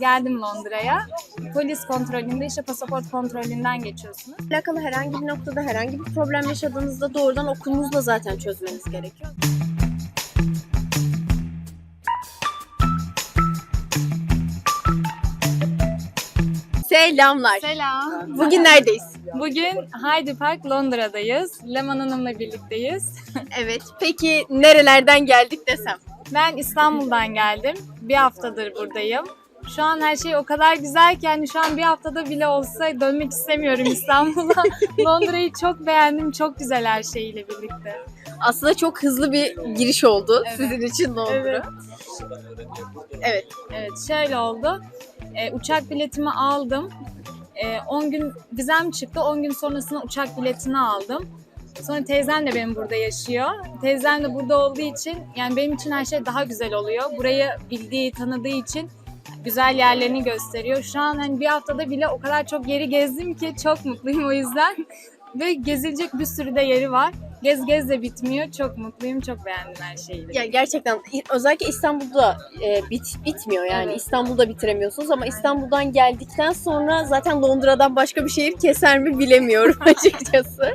Geldim Londra'ya. Polis kontrolünde işte pasaport kontrolünden geçiyorsunuz. alakalı herhangi bir noktada herhangi bir problem yaşadığınızda doğrudan okulunuzla zaten çözmeniz gerekiyor. Selamlar. Selam. Bugün neredeyiz? Bugün Hyde Park Londra'dayız. Leman Hanım'la birlikteyiz. Evet. Peki nerelerden geldik desem? Ben İstanbul'dan geldim. Bir haftadır buradayım. Şu an her şey o kadar güzel ki yani şu an bir haftada bile olsa dönmek istemiyorum İstanbul'a. Londra'yı çok beğendim. Çok güzel her şeyiyle birlikte. Aslında çok hızlı bir giriş oldu Evet. sizin için Londra. Evet. Evet. Evet şöyle oldu. Ee, uçak biletimi aldım. Ee, 10 gün vizem çıktı. 10 gün sonrasında uçak biletini aldım. Sonra teyzem de benim burada yaşıyor. Teyzem de burada olduğu için yani benim için her şey daha güzel oluyor. Burayı bildiği, tanıdığı için güzel yerlerini gösteriyor. Şu an hani bir haftada bile o kadar çok yeri gezdim ki çok mutluyum o yüzden. Ve gezilecek bir sürü de yeri var. Gez gez de bitmiyor. Çok mutluyum, çok beğendim her şeyi. Ya gerçekten özellikle İstanbul'da e, bit, bitmiyor yani. Evet. İstanbul'da bitiremiyorsunuz ama İstanbul'dan geldikten sonra zaten Londra'dan başka bir şehir keser mi bilemiyorum açıkçası.